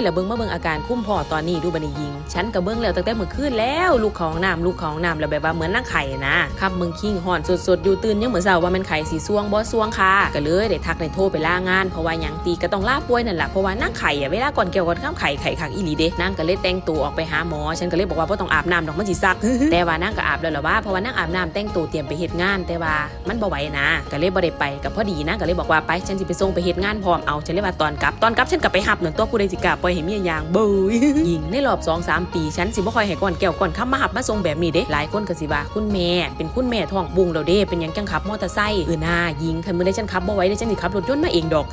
ยล้วเบิงมาเบิงอาการคุ้มพ่อตอนนี้ดูบันี้ยิง ฉันก็เบิงแล้วตั้งแต่เมื่อคืนแล้วลูกของน้ำลูกของน้ำแล้วแบบว่าเหมือนนั่งไข่นะครับมึงคิงห่อนสดๆอยู่ตื่นยังเหมือนเสาว่ามันไข่สีซ่วงบ่ซ่วงค่ะก็เลยได้ทักได้โทรไปลางานเพราะว่ายังตีก็ต้องลาป่วยนั่นแหละเพราะว่านั่งไข่อะเวลาก่อนเกี่ยวก่อนข้ามไข่ไข่คักอีหลีเด้นางก็เลยแต่งตัวออกไปหาหมอ ฉันก็เลยบอกว่าบ่ต้องอาบน้ำดอกมันสิซัก แต่ว่านางก็อาบแล้วล่ะว่าเพราะว่านางอาบน้ำแต่งตัวเตรียมไปเฮ็ดงาน แต่ว่ามันบ่ไหวนะก็เลยบ่ได้ไปกับพอดีนะก็เลยบอกว่าไปฉันสิไปส่งไปเฮ็ดงานพร้อมเอาฉันเลยว่าตอนกลับตอนกลับฉันก็ไปหับหนั่นตัวผู้ใดสิกล้าปอยให้เมียยางเบ้ยยิงในรอบ2-3ปีฉันสิบ่คอยให้ก่อนแก้วก่อนค้ำมาหับมาส่งแบบนี้เด้หลายคนก็สิว่าคุณแม่เป็นคุณแม่ท้องบุงแล้วเด้เป็นยังจังขับมอเตอร์ไซค์เออหน่ายิงคันมือใดฉันขับบ่ไหวเด้ฉันสิขับรถยนต์มาเองดอก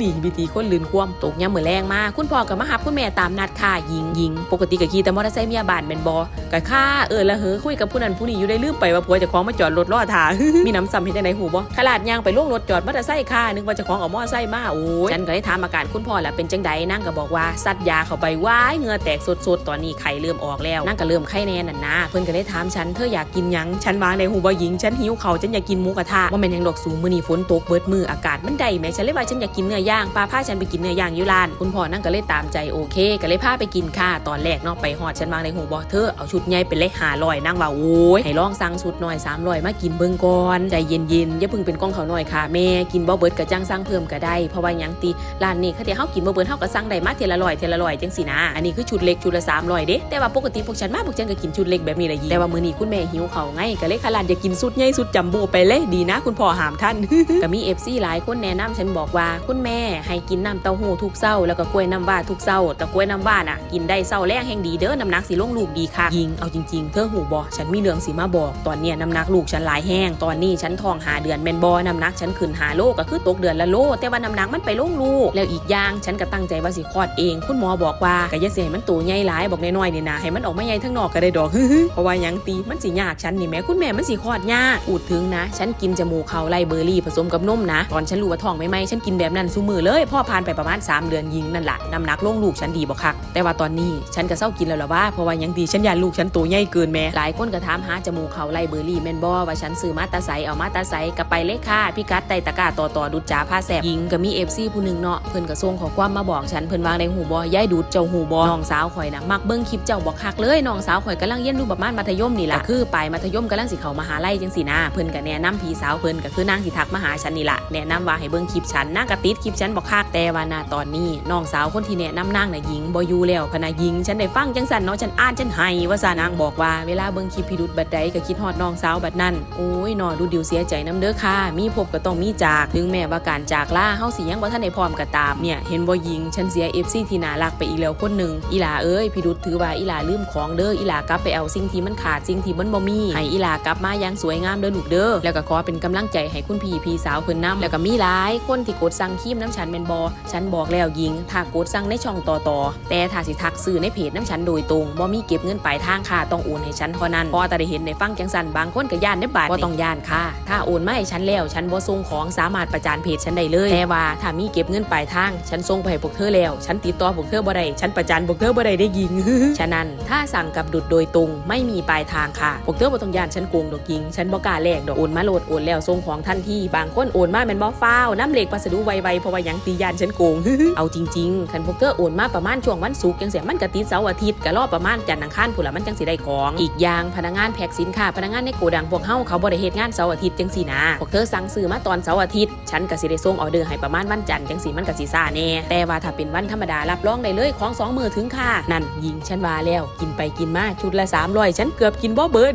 นี่วิธีคนลืนควมตกยามมื้อแรงมาคุณพ่อก็มาหับคุณแม่ตามนัดค่ะยิงยิงปกติก็ขี่แต่มอเตอร์ไซค์เมียบานแม่นบ่ก็ค่าเออละเหอคุยกับผู้นั้นผู้นี้อยู่ได้ลืมไปว่าผัวจะของมาจอดรถรอท่ามีน้ำซ้ำเฮ็ดจังไดหูบ่ขลาดยางไปล่วงรถจอดมอเตอร์ไซค์ค่ะนึกว่าจะของเอามอเตอร์ไซค์มาโอ้ยฉันก็ได้ถามอาการคุณพ่อแล้วเป็นจังใดนางก็บอกว่าซัดยาเข้าไปว้ายเงื่อแตกสดๆ ตอนนี้ไข้เริ่มออกแล้วนางก็เริ่มไข้แน่นั่นนะเพิ่นก็ได้ถามฉันเธออยากกินยังฉันวางในหูบ่หญิงฉันหิวเขาฉันอยากกินหมูกระทะว่าแม่นยังดอกสูงมือนีฝนตกเบิดมืออากาศมันได้แหมฉันเลยว่าฉันอยากกินเนื้อย่างป้าพาฉันไปกินเนื้อย่างยู่ร้านคุณพ่อนั่งก็เลยตามใจโอเค ก็เลยพาไปกินค่ะตอนแรกเนาะไปฮอดฉันวางในหูบ่เธอเอาชุดใหญ่เป็นเลข500นั่งว่าโอ้ยให้ลองสั่งชุดหน่อย300มากินเบิ่งก่อนใจเย็นๆอย่าเพิ่งเป็นกล้องเขาหน่อยค่ะแม่กินบ่เบิดก็จังสั่งเพิ่มก็ได้เพราะว่ายังติร้านนี้เขาที่เฮากินบ่เบิดเฮาก็สั่งได้มาเทละร้อยเทละร้อยจังสินะ อันนี้คือชุดเล็กชุดละ300เด้แต่ว่าปกติพวกฉันมาพวกฉันก็กินชุดเล็กแบบนี้แหละยิแต่ว่ามื้อนี้คุณแม่หิวเขาวไงก็เลยขลานจะกินสุดใหญ่สุดจัมโบ้ไปเลยดีนะ คุณพ่อหามท่านก็มี FC หลายคนแนะนำฉันบอกว่าคุณแม่ให้กินน้ำเต้าหู้ทุกเช้าแล้วก็กล้วยน้ำว้าทุกเช้าแต่กล้วยน้ำว้าน่ะกินได้เช้าแรงแห่งดีเด้อน้ำหนักสิลงลูกดีค่ะยิงเอาจริงๆเธอหูบอฉันมีเรื่องสิมาบอกตอนเนี้ยน้ำหนักลูกฉันหลายแห้งตอนนี้ฉันท้องหาเดือนแมนบอน้ำหนักฉันขึ้นหาโลก็คือตกเดือนละโลแต่ว่าน้ำหนักมันไปลงลูก แล้วอีกอย่างฉันก็ตั้งใจว่าสิคลอดเองคุณหมอบอกว่าก็อย่าเสียให้มันตัวใหญ่หลายบอกน้อยๆนี่นะให้มันออกมาใหญ่ทั้งนอกก็ได้ดอกเพราะว่ายังตีมันสิยากฉันนี่แม่คุณแม่มันสิคลอดยากพูดถึงนะ ฉันกินจมูกเขาไล่เบอร์รี่ผสมกับนมนะ ตอนฉันรู้ว่าท้องไม่ไหมฉันกินแบบนั้นซุมือเลยพ่อผ่านไปประมาณ 3 เดือนยิงนั่นแหละน้ำหนักลงลูกฉันดีบ่คักแต่ว่าตอนนี้ฉันก็เศร้ากินแล้วล่ะว่าเพราะว่ายังดีฉันอยากลูกฉันตัวใหญ่เกินแม่หลายคนก็ถามหาจมูกเขาไล่เบอร์รี่แม่นบ่ว่าฉันซื้อมาตาใสเอามาตาใสกับไปเลยค่ะพี่กัดไตตะกร้าต่อต่อดุดจ้าผ้าแสบยิงก็มีเอฟซีผู้หนึงเนาะเพิ่นก็ส่งขอความมาบอกฉันเพิ่นวางในหูบ่ยายดูดเจ้าหูบ่น้องสาวข่อยนะมักเบิ่งคลิปเจ้าบ่คักเลยน้องสาวข่อยกำลังเรียนรู้ประมาณมัธยมนี่ล่ะคือไปมัธยมกำลังสิเข้ามหาลัยจังสินะเพิ่นก็แนะนำพี่สาวเพิ่นก็คือนางสิทักมาหาฉันนี่ล่ะแนะนำว่าให้เบิ่งคลิปฉันนางก็ติดคลิปฉันบ่คักแต่ว่าณตอนนี้น้องสาวคนที่แนะนำนางน่ะหญิงบ่อยู่แล้วพนะหญิงฉันได้ฟังจังสั่นเนาะฉันอ่านฉันให้ว่าซานางบอกว่าเวลาเบิ่งคลิปพิรุธบัดใดก็คิดฮอดน้องสาวบัดนั้นโอ้ยนอดูดิวเสียใจน้ำเด้อค่ะ มีพบก็ต้องมีจาก ถึงแม้ว่าการจากล่าเฮาสิยังบ่ทันได้พร้อมก็ตามเนี่ยเห็นบ่หญิงฉันเสีย FC ทีน่ารักไปอีกแล้วคนหนึงอีหลาเอ้ยพิรุธถือว่าอีหลาลืมของเด้ออีหลากลับไปเอาสิ่งที่มันขาดสิ่งที่มันบ่มีให้อีหลากลับมาอย่างสวยงามเด้อลูกเด้อแล้วก็ขอเป็นกำลังใจให้คุณพี่พี่สาวเพิ่นนํแล้วก็มีหลายคนที่กดสั่งครีมน้ำฉันแม่นบ่ฉันบอกแล้วหญิงถ้ากดสั่งในช่องต่อต่อแต่ถ้าสิทักซื้อในเพจน้ำฉันโดยตรงบ่มีเก็บเงินปลายทางค่ะต้องโอนให้ฉันเท่านั้นพอแต่ได้เห็นได้ฟังจังสันบางคนก็ย่านได้บาทบ่ต้องย่านค่ะ ถ้าโอนมาให้ฉันแล้วฉันบ่ส่งของสามารถประจานเพจฉันได้เลยแต่ว่าถ้ามีเก็บเงินปลายทางฉันส่งไปให้พวกเธอแล้ว ฉันติดต่อพวกเธอบ่ได้ฉันประจานพวกเธอบ่ได้ได้ยิง ฉะนั้นถ้าสั่งกับดุดโดยตรงไม่มีปลายทางค่ะพวกเธอบ่ต้องย่านฉันโกงดอกยิง ฉันบ่กล้าแลกดอกโอนมาโหลดโอนแล้วส่งของทันทีบางคนโอนมาแม่นบ่ฟ้าวน้ำเหล็กพัสดุไวๆเพราะว่ายังตีย่านฉันโกง เอาจริงๆคันพวกเธอโอนมาประมาณช่วงวันศุกร์จังเสียมันก็ติดเสาร์อาทิตย์ก็รอประมาณจันทร์อังคารพุ่นละมันจังสิได้ของ อีกอย่างพนักงานแพ็คสินค้าพนักงานในโกดังพวกเฮาเขาบ่ได้เฮ็ดงานเสาร์อาทิตย์จังสินะพวกเธอสั่งซื้อมาตอนเสาร์อาทิตย์ฉันก็สิได้ส่งออเดอร์ให้ประมาณวันจันทร์จังสิมันก็สิซ่าแน่แต่ว่าถ้าเป็นวันธรรมดาลรับรองได้เลยของสองมือถึงค่ะ นั่นยิงฉันว่าแล้ว กินไปกินมาชุดละ300ฉันเกือบกินบ่เบิด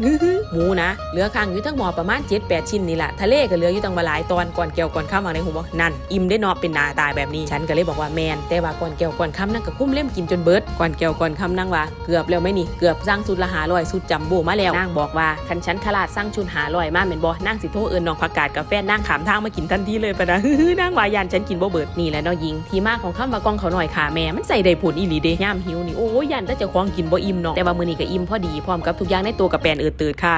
หมูนะ เหลือค้างอยู่ทั้งหมอประมาณ7-8ชิ้นนี่แหละทะเลก็เหลืออยู่ตั้งมาหลายตอนก่อนแก้วก่อนข้ามมาในหูบ่นั่นอิ่มได้เนาะเป็นนาตายแบบนี้ ฉันก็เลยบอกว่าแมนแต่ว่าก่อนแก้วก่อนค่ำนั่งก็คุ้มเล่มกินจนเบิดก่อนแก้วก่อนค่ำนั่งว่าเกือบแล้วไหม่นี่เกือบสร้างสุดละหาลอยสุดจำโบมาแล้วนางบอกว่าคันฉันขลาดสร้างชุดหาลอยมาเหม็นบ่นางสิโทเอิญน้องผักกาดกับแฟนนางขามทางมากินทันทีเลยปะนะนางวายานฉันกินบ่เบิดนี่แหละนาะยิง ที่มาของข้ามมากองเขาหน่อยค่ะแม่มันใส่ได้ผลอีหลีเด้ย่ามหิวนี่โอ้ยยันแต่จะคล้องกินบ่อิ่มเนาะแต่ว่ามื้อนี้ก็อิ่มพอดีพร้อมกับทุกอย่างในตัวกับแปนเอือเติดค่ะ